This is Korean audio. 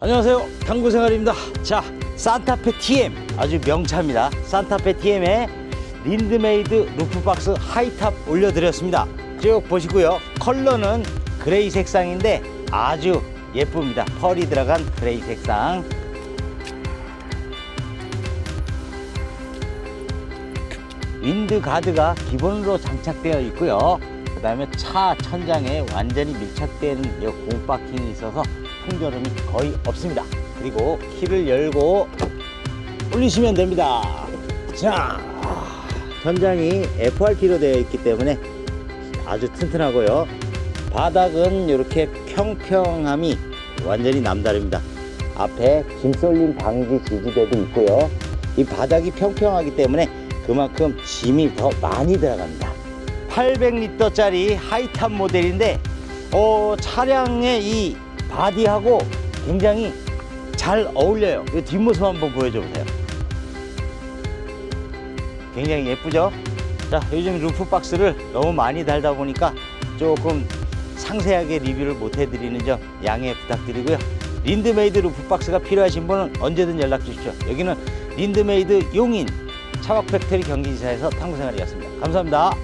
안녕하세요. 당구생활입니다. 자 산타페 TM 아주 명차입니다. 산타페 TM에 린드메이드 루프박스 하이탑 올려드렸습니다. 쭉 보시고요. 컬러는 그레이 색상인데 아주 예쁩니다. 펄이 들어간 그레이 색상. 윈드 가드가 기본으로 장착되어 있고요. 그 다음에 차 천장에 완전히 밀착된 이 공파킹이 있어서 풍절음이 거의 없습니다. 그리고 키를 열고 올리시면 됩니다. 자, 천장이 FRP로 되어 있기 때문에 아주 튼튼하고요. 바닥은 이렇게 평평함이 완전히 남다릅니다. 앞에 짐 쏠림 방지 지지대도 있고요. 이 바닥이 평평하기 때문에 그만큼 짐이 더 많이 들어갑니다. 800리터짜리 하이탑 모델인데 어, 차량의 이 바디하고 굉장히 잘 어울려요. 이 뒷모습 한번 보여줘 보세요. 굉장히 예쁘죠? 자, 요즘 루프 박스를 너무 많이 달다 보니까 조금 상세하게 리뷰를 못 해드리는 점 양해 부탁드리고요. 린드메이드 루프 박스가 필요하신 분은 언제든 연락 주십시오. 여기는 린드메이드 용인 차박 팩토리 경기지사에서 탐구생활이었습니다. 감사합니다.